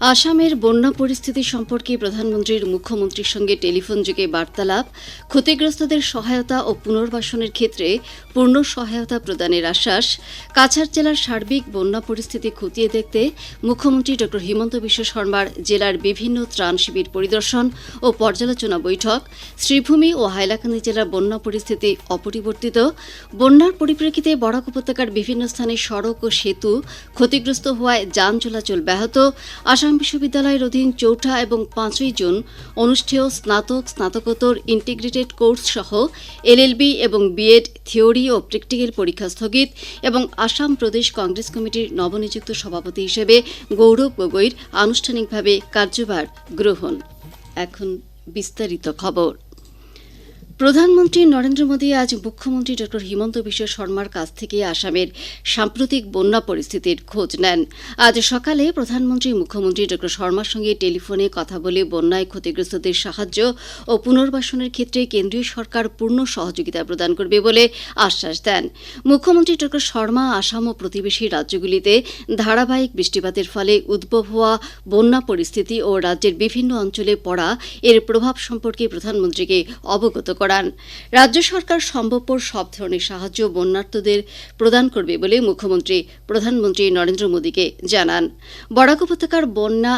আসামের বন্যা পরিস্থিতি সম্পর্কে প্রধানমন্ত্রীর মুখ্যমন্ত্রীর সঙ্গে টেলিফোন যোগে বার্তালাপ, ক্ষতিগ্রস্তদের সহায়তা ও পুনর্বাসনের ক্ষেত্রে পূর্ণ সহায়তা প্রদানের আশ্বাস, কাছাড় জেলার সার্বিক বন্যা পরিস্থিতি খতিয়ে দেখতে মুখ্যমন্ত্রী ড. হিমন্ত বিশ্ব শর্মার জেলার বিভিন্ন ত্রাণ শিবির পরিদর্শন ও পর্যালোচনা বৈঠক, শ্রীভূমি ও হাইলাকান্দি জেলার বন্যা পরিস্থিতি অপরিবর্তিত, বন্যার পরিপ্রেক্ষিতে বরাক উপত্যকার বিভিন্ন স্থানে সড়ক ও সেতু ক্ষতিগ্রস্ত হওয়ায় যান চলাচল ব্যাহত আসাম বিশ্ববিদ্যালয়ের অধীন চৌঠা এবং পাঁচই জুন অনুষ্ঠেয় স্নাতক, স্নাতকোত্তর ইন্টিগ্রেটেড কোর্স সহ এলএলবি এবং বিএড থিওরি ও প্র্যাকটিক্যাল পরীক্ষা স্থগিত এবং আসাম প্রদেশ কংগ্রেস কমিটির নবনিযুক্ত সভাপতি হিসেবে গৌরব গগৈর আনুষ্ঠানিকভাবে কার্যভার গ্রহণ। এখন বিস্তারিত খবর। প্রধানমন্ত্রী নরেন্দ্র মোদী আজ মুখ্যমন্ত্রী ড হিমন্ত বিশ্ব শর্মার কাছ থেকে আসামের সাম্প্রতিক বন্যা পরিস্থিতির খোঁজ নেন। আজ সকালে প্রধানমন্ত্রী, মুখ্যমন্ত্রী ড শর্মার সঙ্গে টেলিফোনে কথা বলে বন্যায় ক্ষতিগ্রস্তদের সাহায্য ও পুনর্বাসনের ক্ষেত্রে কেন্দ্রীয় সরকার পূর্ণ সহযোগিতা প্রদান করবে বলে আশ্বাস দেন। মুখ্যমন্ত্রী ড শর্মা আসাম ও প্রতিবেশী রাজ্যগুলিতে ধারাবাহিক বৃষ্টিপাতের ফলে উদ্ভব হওয়া বন্যা পরিস্থিতি ও রাজ্যের বিভিন্ন অঞ্চলে পড়া এর প্রভাব সম্পর্কে প্রধানমন্ত্রীকে অবগত করেন করান। রাজ্য সরকার সম্ভবপর সব ধরনের সাহায্য বন্যার্থদের প্রদান করবে বলে মুখ্যমন্ত্রী, প্রধানমন্ত্রী নরেন্দ্র মোদীকে জানান। বরাক উপত্যকার বন্যা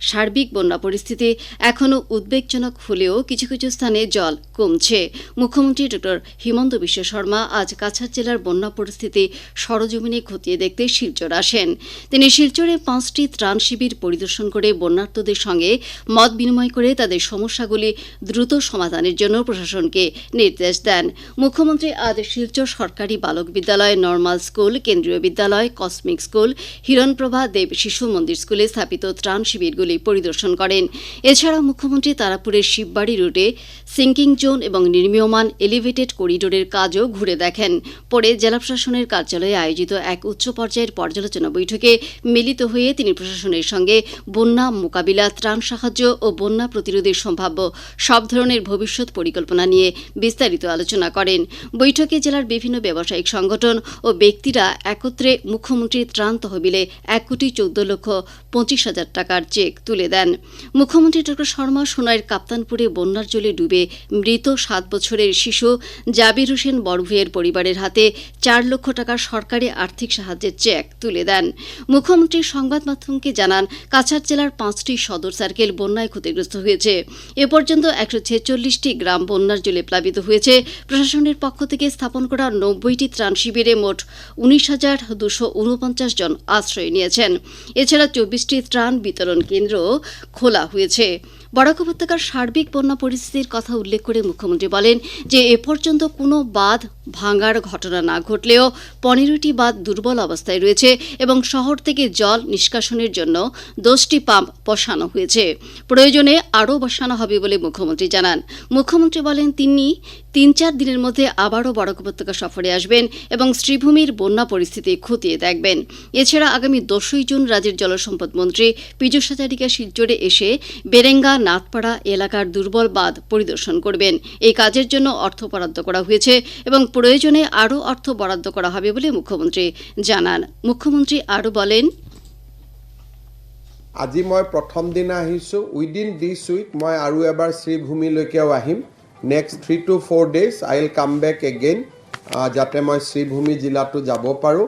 সার্বিক বন্যা পরিস্থিতি এখনও উদ্বেগজনক হলেও কিছু কিছু স্থানে জল কমছে। মুখ্যমন্ত্রী ড হিমন্ত বিশ্ব শর্মা আজ কাছাড় জেলার বন্যা পরিস্থিতি সরজমিনে খতিয়ে দেখতে শিলচর আসেন। তিনি শিলচরে পাঁচটি ত্রাণ শিবির পরিদর্শন করে বন্যার্থদের সঙ্গে মত বিনিময় করে তাদের সমস্যাগুলি দ্রুত সমাধানের জন্য প্রশাসনকে নির্দেশ দেন। মুখ্যমন্ত্রী আজ শিলচর সরকারি বালক বিদ্যালয়, নর্মাল স্কুল, কেন্দ্রীয় বিদ্যালয়, কসমিক স্কুল, হিরণপ্রভা দেব শিশু মন্দির স্কুলে স্থাপিত ত্রাণ শিবিরগুলি পরিদর্শন করেন। এছাড়াও মুখ্যমন্ত্রী তারাপুরের শিববাড়ি রুটে সিঙ্কিং জোন এবং নির্মীয়মান এলিভেটেড করিডোরের কাজও ঘুরে দেখেন। পরে জেলা প্রশাসনের কার্যালয়ে আয়োজিত এক উচ্চ পর্যায়ের পর্যালোচনা বৈঠকে মিলিত হয়ে তিনি প্রশাসনের সঙ্গে বন্যা মোকাবিলা, ত্রাণ সাহায্য ও বন্যা প্রতিরোধের সম্ভাব্য সব ধরনের ভবিষ্যৎ পরিকল্পনা নিয়ে বিস্তারিত আলোচনা করেন। বৈঠকে জেলার বিভিন্ন ব্যবসায়িক সংগঠন ও ব্যক্তিরা একত্রে মুখ্যমন্ত্রীর ত্রাণ তহবিলে এক কোটি চৌদ্দ লক্ষ পঁচিশ হাজার টাকার চেক তুলে দেন। মুখ্যমন্ত্রী ড শর্মা সোনাইয়ের কাপ্তানপুরে বন্যার জলে ডুবে মৃত সাত বছরের শিশু জাবির হোসেন বড়ভুইয়ের পরিবারের হাতে চার লক্ষ টাকার সরকারি আর্থিক সাহায্যের চেক তুলে দেন। মুখ্যমন্ত্রী সংবাদ মাধ্যমকে জানান, কাছাড় জেলার পাঁচটি সদর সার্কেল বন্যায় ক্ষতিগ্রস্ত হয়েছে। এ পর্যন্ত একশো ছেচল্লিশটি গ্রাম বন্যার জলে প্লাবিত হয়েছে। প্রশাসনের পক্ষ থেকে স্থাপন করা নব্বইটি ত্রাণ শিবিরে মোট উনিশ হাজার দুশো উনপঞ্চাশ জন আশ্রয় নিয়েছেন। এছাড়া চব্বিশটি ত্রাণ বিতরণ কেন্দ্র খোলা হয়েছে। বরাক উপত্যকার সার্বিক বন্যা পরিস্থিতির কথা উল্লেখ করে মুখ্যমন্ত্রী বলেন যে এ পর্যন্ত কোনো বাঁধ ভাঙার ঘটনা না ঘটলেও পনেরোটি বাঁধ দুর্বল অবস্থায় রয়েছে এবং শহর থেকে জল নিষ্কাশনের জন্য দশটি পাম্প বসানো হয়েছে। প্রয়োজনে আরও বসানো হবে বলে মুখ্যমন্ত্রী জানান। মুখ্যমন্ত্রী বলেন তিনি তিন চার দিনের মধ্যে আবারও বরাক উপত্যকা সফরে আসবেন এবং শ্রীভূমির বন্যা পরিস্থিতি খতিয়ে দেখবেন। এছাড়া আগামী দশই জুন রাজ্যের জলসম্পদ মন্ত্রী পীযুষ হাজারিকা শিলচরে এসে বেরেঙ্গা, নাথপাড়া এলাকার দুর্বল বাঁধ পরিদর্শন করবেন। এই কাজের জন্য অর্থ বরাদ্দ করা হয়েছে এবং প্রয়োজনে আরও অর্থ বরাদ্দ করা হবে বলে মুখ্যমন্ত্রী জানান। মুখ্যমন্ত্রী আরও বলেন, আজি মই প্ৰথম দিনা আহিছোঁ, উইদিন দিছ উইক মই আৰু এবাৰ শ্ৰীভূমিলৈকেও আহিম। Next three to four days I will come back again যাতে মই শ্ৰীভূমি জিলাটো যাব পাৰোঁ।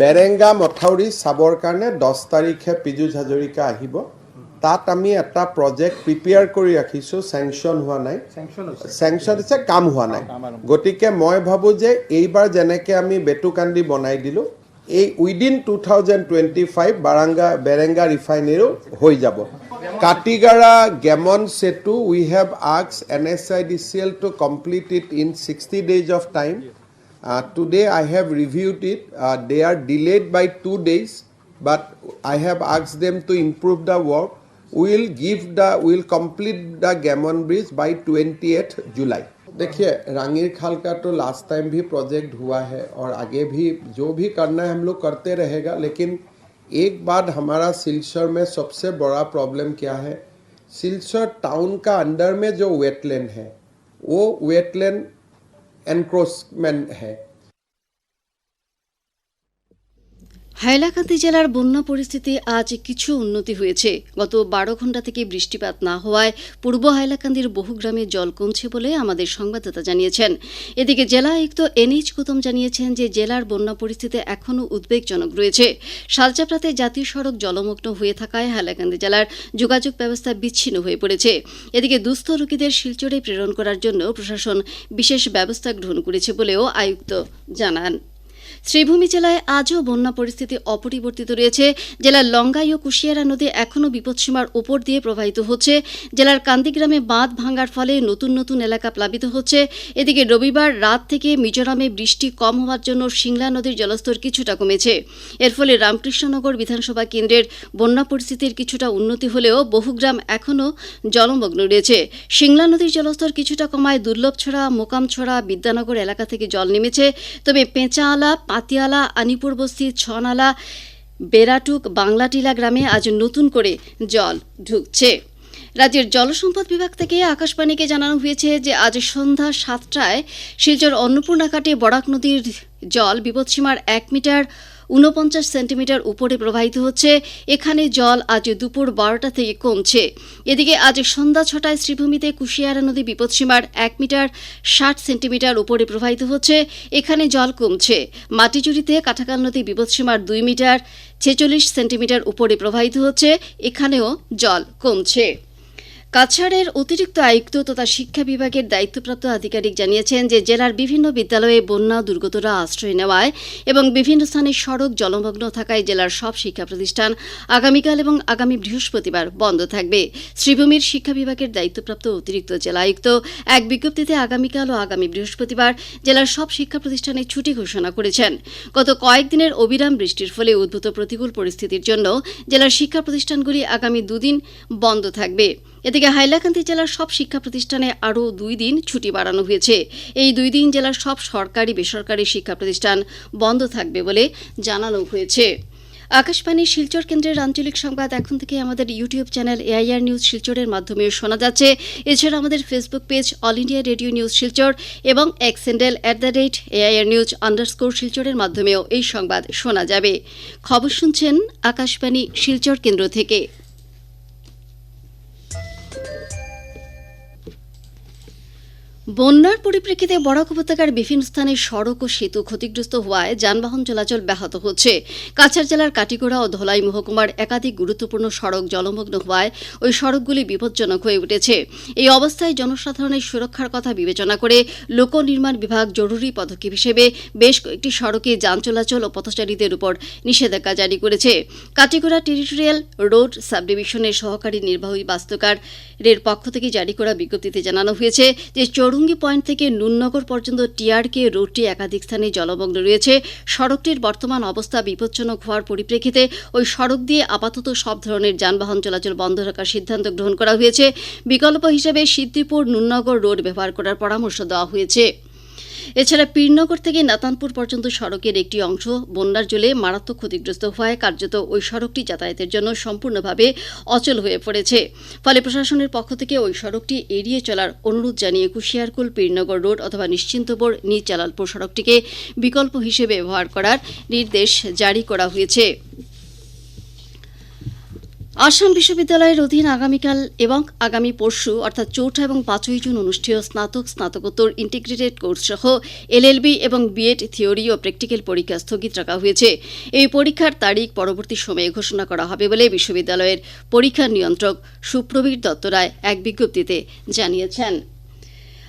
বেৰেংগা মথাউৰি চাবৰ কাৰণে দহ তাৰিখে পীযুষ হাজৰিকা আহিব। তাত আমি এটা প্ৰজেক্ট প্ৰিপেয়াৰ কৰি ৰাখিছোঁ চেংচন হোৱা নাই। চেংচন হৈছে। কাম হোৱা নাই। গতিকে মই ভাবোঁ যে এইবাৰ যেনেকৈ আমি বেটুকান্দি বনাই দিলোঁ এই within two thousand twenty five Baranga Berenga ৰিফাইনেৰীও হৈ যাব। Katigara Gamon Setu, we have asked NSIDCL to complete it in 60 days of time. Uh, today I have reviewed it. Uh, they are delayed by two days, but I have asked them to improve the the We will give the, we will complete the Gamon Bridge by 28th July. देखिए रांगीर खाल का तो last time भी project हुआ है और आगे भी जो भी करना है हम लोग करते रहेगा लेकिन एक बात हमारा सिलसर में सबसे बड़ा प्रॉब्लम क्या है? सिलसर टाउन का अंडर में जो वेटलैंड है, वो वेटलैंड एनक्रोचमेंट है। হাইলাকান্দি জেলার বন্যা পরিস্থিতি আজ কিছু উন্নতি হয়েছে। গত বারো ঘণ্টা থেকে বৃষ্টিপাত না হওয়ায় পূর্ব হাইলাকান্দির বহু গ্রামে জল কমছে বলে আমাদের সংবাদদাতা জানিয়েছেন। এদিকে জেলা আয়ুক্ত এনএইচ কুতম জানিয়েছেন যে জেলার বন্যা পরিস্থিতি এখনও উদ্বেগজনক রয়েছে। শালচাপড়াতে জাতীয় সড়ক জলমগ্ন হয়ে থাকায় হাইলাকান্দি জেলার যোগাযোগ ব্যবস্থা বিচ্ছিন্ন হয়ে পড়েছে। এদিকে দুস্থ রোগীদের শিলচরে প্রেরণ করার জন্য প্রশাসন বিশেষ ব্যবস্থা গ্রহণ করেছে বলেও আয়ুক্ত জানান। শ্রীভূমি জেলায় আজও বন্যা পরিস্থিতি অপরিবর্তিত রয়েছে। জেলার লঙ্গাই ও কুশিয়ারা নদী এখনও বিপদসীমার ওপর দিয়ে প্রবাহিত হচ্ছে। জেলার কান্দিগ্রামে বাঁধ ভাঙার ফলে নতুন নতুন এলাকা প্লাবিত হচ্ছে। এদিকে রবিবার রাত থেকে মিজোরামে বৃষ্টি কম হওয়ার জন্য সিংলা নদীর জলস্তর কিছুটা কমেছে। এর ফলে রামকৃষ্ণনগর বিধানসভা কেন্দ্রের বন্যা পরিস্থিতির কিছুটা উন্নতি হলেও বহু গ্রাম এখনও জলমগ্ন রয়েছে। সিংলা নদীর জলস্তর কিছুটা কমায় দুর্লভছড়া মোকামছড়া বিদ্যানগর এলাকা থেকে জল নেমেছে। তবে পেঁচাআলা পাতিয়ালা আনিপুর বস্তি ছনালা বেরাটুক বাংলাটিলা গ্রামে আজ নতুন করে জল ঢুকছে। রাজ্যের জলসম্পদ বিভাগ থেকে আকাশবাণীকে জানানো হয়েছে যে, আজ সন্ধ্যা সাতটায় শিলচর অন্নপূর্ণা ঘাটে বরাক নদীর জল বিপদসীমার এক মিটার ঊনপঞ্চাশ সেন্টিমিটার উপরে প্রবাহিত হচ্ছে। এখানে জল আজ দুপুর বারোটা থেকে কমছে। এদিকে আজ সন্ধ্যা ছটায় শ্রীভূমিতে কুশিয়ারা নদী বিপদসীমার এক মিটার ষাট সেন্টিমিটার উপরে প্রবাহিত হচ্ছে। এখানে জল কমছে। মাটিচুরিতে কাঠাকাল নদী বিপদসীমার দুই মিটার ছেচল্লিশ সেন্টিমিটার উপরে প্রবাহিত হচ্ছে। এখানেও জল কমছে। কাছাড়ের অতিরিক্ত আয়ুক্ত তথা শিক্ষা বিভাগের দায়িত্বপ্রাপ্ত আধিকারিক জানিয়েছেন যে জেলার বিভিন্ন বিদ্যালয়ে বন্যা দুর্গতরা আশ্রয় নেওয়ায় এবং বিভিন্ন স্থানে সড়ক জলমগ্ন থাকায় জেলার সব শিক্ষা প্রতিষ্ঠান আগামীকাল এবং আগামী বৃহস্পতিবার বন্ধ থাকবে। শ্রীভূমির শিক্ষা বিভাগের দায়িত্বপ্রাপ্ত অতিরিক্ত জেলা আয়ুক্ত এক বিজ্ঞপ্তিতে আগামীকাল ও আগামী বৃহস্পতিবার জেলার সব শিক্ষা প্রতিষ্ঠানে ছুটি ঘোষণা করেছেন। গত কয়েকদিনের অবিরাম বৃষ্টির ফলে উদ্ভূত প্রতিকূল পরিস্থিতির জন্য জেলার শিক্ষা প্রতিষ্ঠানগুলি আগামী দুদিন বন্ধ থাকবে। এদিকে হাইলাকান্দি জেলার সব শিক্ষা প্রতিষ্ঠানে আরও দুই দিন ছুটি বাড়ানো হয়েছে। এই দুই দিন জেলার সব সরকারি, বেসরকারি শিক্ষা প্রতিষ্ঠান বন্ধ থাকবে বলে জানানো হয়েছে। আকাশবাণী শিলচর কেন্দ্রের আঞ্চলিক সংবাদ এখন থেকে আমাদের ইউটিউব চ্যানেল এআইআর নিউজ শিলচরের মাধ্যমে শোনা যাচ্ছে। এছাড়া আমাদের Facebook page All India radio news Silchar এবং X handle at the rate AIR news underscore শিলচরের মাধ্যমেও এই সংবাদ শোনা যাবে। খবর শুনছেন আকাশবাণী শিলচর কেন্দ্র থেকে। বন্যার পরিপ্রেক্ষিতে বরাক উপত্যকার বিভিন্ন স্থানে সড়ক ও সেতু ক্ষতিগ্রস্ত হওয়ায় যানবাহন চলাচল ব্যাহত হচ্ছে। কাছাড় জেলার কাটিগড়া ও ধলাই মহকুমার একাধিক গুরুত্বপূর্ণ সড়ক জলমগ্ন হওয়ায় ওই সড়কগুলি বিপজ্জনক হয়ে উঠেছে। এই অবস্থায় জনসাধারণের সুরক্ষার কথা বিবেচনা করে লোক নির্মাণ বিভাগ জরুরি পদক্ষেপ হিসেবে বেশ কয়েকটি সড়কে যান চলাচল ও পথচারীদের উপর নিষেধাজ্ঞা জারি করেছে। কাটিগড়া টেরিটোরিয়াল রোড সাবডিভিশনের সহকারী নির্বাহী বাস্তুকারের পক্ষ থেকে জারি করা বিজ্ঞপ্তিতে জানানো হয়েছে যে চৌরঙ্গি পয়েন্ট থেকে নুননগর পর্যন্ত টিআরকে রোডটি একাধিক স্থানে জলমগ্ন রয়েছে। সড়কটির বর্তমান অবস্থা বিপজ্জনক হওয়ার পরিপ্রেক্ষিতে ওই সড়ক দিয়ে আপাতত সব ধরনের যানবাহন চলাচল বন্ধ রাখার সিদ্ধান্ত গ্রহণ করা হয়েছে। বিকল্প হিসেবে সিদ্ধিপুর নুননগর রোড ব্যবহার করার পরামর্শ দেওয়া হয়েছে। এছাড়া পীরনগর থেকে নাতানপুর পর্যন্ত সড়কের একটি অংশ বন্যার জলে মারাত্মক ক্ষতিগ্রস্ত হওয়ায় কার্যত ওই সড়কটি যাতায়াতের জন্য সম্পূর্ণভাবে অচল হয়ে পড়েছে। ফলে প্রশাসনের পক্ষ থেকে ওই সড়কটি এড়িয়ে চলার অনুরোধ জানিয়ে কুশিয়ারকুল, পীরনগর রোড অথবা নিশ্চিন্তপুর নিজ চালালপুর সড়কটিকে বিকল্প হিসেবে ব্যবহার করার নির্দেশ জারি করা হয়েছে। আসাম বিশ্ববিদ্যালয়ের অধীন আগামীকাল এবং আগামী পরশু, অর্থাৎ চৌঠা এবং পাঁচই জুন অনুষ্ঠেয় স্নাতক, স্নাতকোত্তর ইন্টিগ্রেটেড কোর্স সহ এলএলবি এবং বিএড থিওরি ও প্র্যাকটিক্যাল পরীক্ষা স্থগিত রাখা হয়েছে। এই পরীক্ষার তারিখ পরবর্তী সময়ে ঘোষণা করা হবে বলে বিশ্ববিদ্যালয়ের পরীক্ষা নিয়ন্ত্রক সুপ্রবীর দত্ত রায় এক বিজ্ঞপ্তিতে জানিয়েছেন।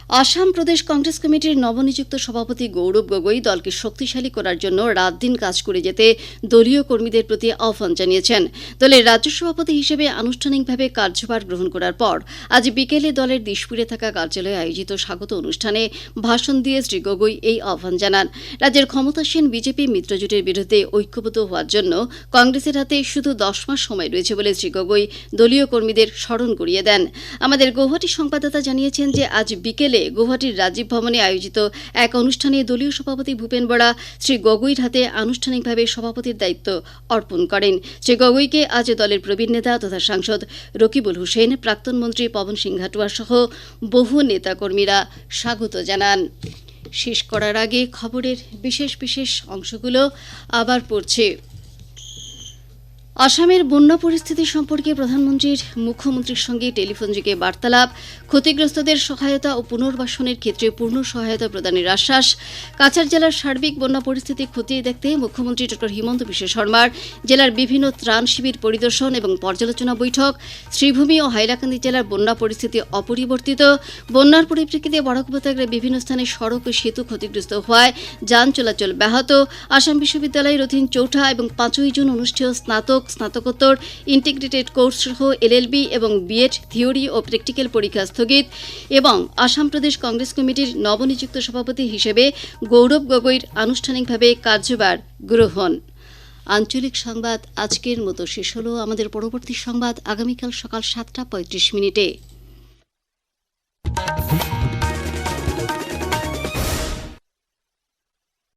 আসাম প্রদেশ কংগ্রেস কমিটির নবনিযুক্ত সভাপতি গৌরব গগৈ দলকে শক্তিশালী করার জন্য রাত দিন কাজ করে যেতে দলীয় কর্মীদের প্রতি আহ্বান জানিয়েছেন। দলের রাজ্য সভাপতি হিসেবে আনুষ্ঠানিকভাবে কার্যভার গ্রহণ করার পর আজ বিকেলে দলের দিশপুরে থাকা কার্যালয়ে আয়োজিত স্বাগত অনুষ্ঠানে ভাষণ দিয়ে শ্রী গগৈ এই আহ্বান জানান। রাজ্যের ক্ষমতাসীন বিজেপি মিত্রজোটের বিরুদ্ধে ঐক্যবদ্ধ হওয়ার জন্য কংগ্রেসের হাতে শুধু দশ মাস সময় রয়েছে বলে শ্রী গগৈ দলীয় কর্মীদের স্মরণ করিয়ে দেন। আমাদের গৌহাটি সংবাদদাতা জানিয়েছেন যে আজ বিকেলে গৌহাটির রাজীব ভবনে আয়োজিত এক অনুষ্ঠানে দলীয় সভাপতি ভূপেন বরা শ্রী গগৈর হাতে আনুষ্ঠানিকভাবে সভাপতির দায়িত্ব অর্পণ করেন। শ্রী গগৈকে আজ দলের প্রবীণ নেতা তথা সাংসদ রকিবুল হোসেন, প্রাক্তন মন্ত্রী পবন সিং ঘাটুয়া সহ বহু নেতাকর্মীরা স্বাগত জানান। শেষ করার আগে খবরের বিশেষ বিশেষ অংশগুলো আবার পড়ছে। আসামের বন্যা পরিস্থিতি সম্পর্কে প্রধানমন্ত্রীর মুখ্যমন্ত্রীর সঙ্গে টেলিফোনযোগে বার্তালাপ, ক্ষতিগ্রস্তদের সহায়তা ও পুনর্বাসনের ক্ষেত্রে পূর্ণ সহায়তা প্রদানের আশ্বাস, কাছাড় জেলার সার্বিক বন্যা পরিস্থিতি খতিয়ে দেখতে মুখ্যমন্ত্রী ডক্টর হিমন্ত বিশ্ব শর্মার, জেলার বিভিন্ন ত্রাণ শিবির পরিদর্শন এবং পর্যালোচনা বৈঠক, শ্রীভূমি ও হাইলাকান্দি জেলার বন্যা পরিস্থিতি অপরিবর্তিত, বন্যার পরিপ্রেক্ষিতে বরাক উপত্যকার বিভিন্ন স্থানে সড়ক ও সেতু ক্ষতিগ্রস্ত হওয়ায় যান চলাচল ব্যাহত, আসাম বিশ্ববিদ্যালয়ের অধীন চৌঠা এবং পাঁচই জুন অনুষ্ঠেয় স্নাতক স্নাতকোত্তর, ইন্টিগ্রেটেড কোর্স সহ এলএলবি এবং বিএড, থিওরি ও প্র্যাকটিক্যাল পরীক্ষা স্থগিত এবং আসাম প্রদেশ কংগ্রেস কমিটির নবনিযুক্ত সভাপতি হিসেবে গৌরব গগৈর আনুষ্ঠানিকভাবে কার্যভার গ্রহণ। আঞ্চলিক সংবাদ আজকের মতো শেষ হলো। আমাদের পরবর্তী সংবাদ আগামীকাল সকাল সাতটা পঁয়ত্রিশ মিনিটে।